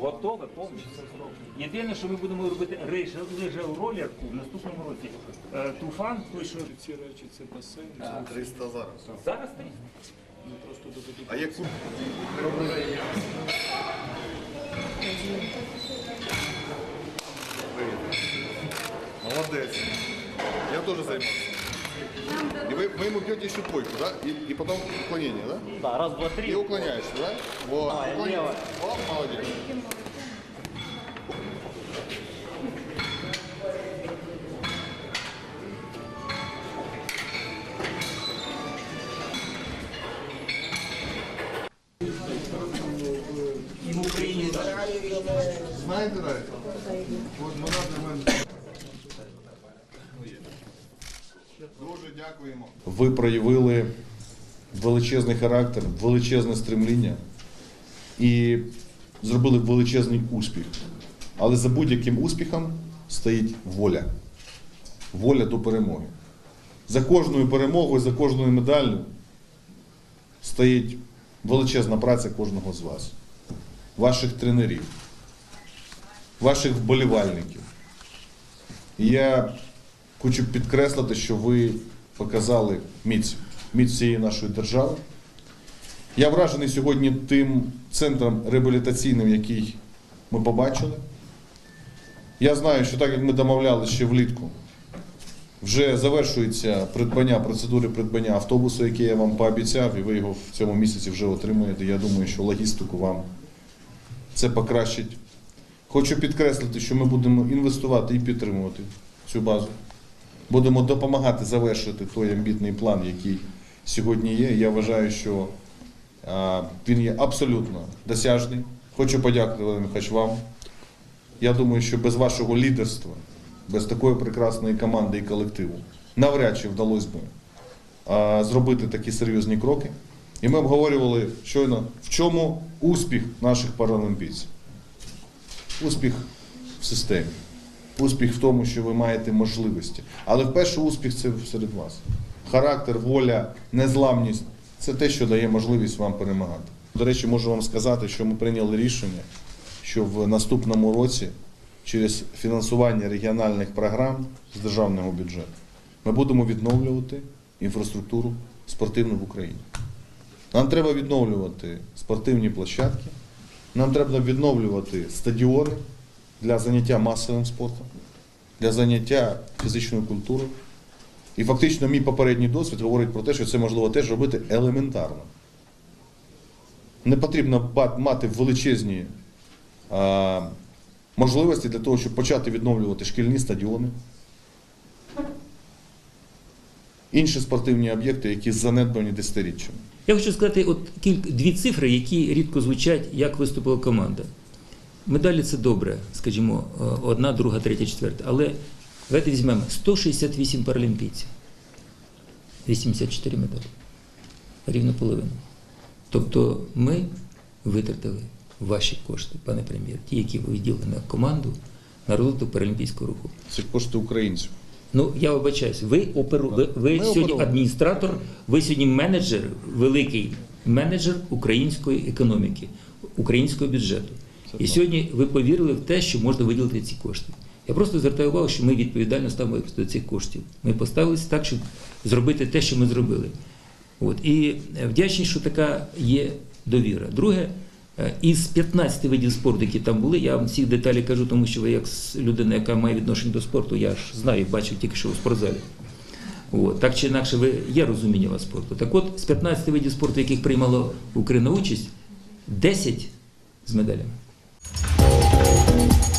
Готове повністю. Єдине, що ми будемо робити ролерку в наступному році. Е, Туфан, той, що Ці речі це басейн, 300 зараз. зараз стоїть. ми просто додадуть. А яку? Молодец. Я тоже займался. И вы, вы ему бьете еще двойку, да? И, и потом уклонение, да? Да, раз, два, И три. уклоняешься, да? Вот. А, уклонение. лево. О, молодец. І в Україні так. Знаете, да? Вот вона для дякуємо. Ви проявили величезний характер, величезне стремління і зробили величезний успіх. Але за будь-яким успіхом стоїть воля. Воля до перемоги. За кожною перемогою, за кожною медаллю стоїть величезна праця кожного з вас, ваших тренерів, ваших вболівальників. І я хочу підкреслити, що ви показали міць, міць всієї нашої держави. Я вражений сьогодні тим центром реабілітаційним, який ми побачили. Я знаю, що так як ми домовлялися ще влітку, вже завершується придбання, процедури придбання автобусу, який я вам пообіцяв, і ви його в цьому місяці вже отримаєте. Я думаю, що логістику вам це покращить. Хочу підкреслити, що ми будемо інвестувати і підтримувати цю базу. Будемо допомагати завершити той амбітний план, який сьогодні є. Я вважаю, що він є абсолютно досяжний. Хочу подякувати Михайлович, вам. Я думаю, що без вашого лідерства, без такої прекрасної команди і колективу, навряд чи вдалося би зробити такі серйозні кроки. І ми обговорювали щойно, в чому успіх наших паралімпійців. Успіх в системі. Успіх в тому, що ви маєте можливості. Але вперше успіх це серед вас. Характер, воля, незламність це те, що дає можливість вам перемагати. До речі, можу вам сказати, що ми прийняли рішення, що в наступному році через фінансування регіональних програм з державного бюджету ми будемо відновлювати інфраструктуру спортивну в Україні. Нам треба відновлювати спортивні площадки, нам треба відновлювати стадіони для заняття масовим спортом, для заняття фізичною культурою. І фактично мій попередній досвід говорить про те, що це можливо теж робити елементарно. Не потрібно мати величезні а, можливості для того, щоб почати відновлювати шкільні стадіони, інші спортивні об'єкти, які занедбані десятиріччями. Я хочу сказати от кілька дві цифри, які рідко звучать, як виступила команда. Медалі це добре, скажімо, е, одна, друга, третя, четверта. Але давайте візьмемо 168 паралімпійців, 84 медалі. Рівно половину. Тобто ми витратили ваші кошти, пане прем'єр, ті, які ви виділили на команду на розвиток паралімпійського руху. Це кошти українців. Ну, я вибачаюсь, ви оперу, ви, ви сьогодні оперуємо. адміністратор, ви сьогодні менеджер, великий менеджер української економіки, українського бюджету. І сьогодні ви повірили в те, що можна виділити ці кошти. Я просто звертаю увагу, що ми відповідально ставимося до цих коштів. Ми поставилися так, щоб зробити те, що ми зробили. От. І е, вдячні, що така є довіра. Друге, е, із 15 видів спорту, які там були, я вам всіх деталі кажу, тому що ви як людина, яка має відношення до спорту, я ж знаю, бачив тільки що у спортзалі. От. Так чи інакше, ви є розуміння вас спорту. Так от, з 15 видів спорту, яких приймала Україна участь, 10 з медалями. Música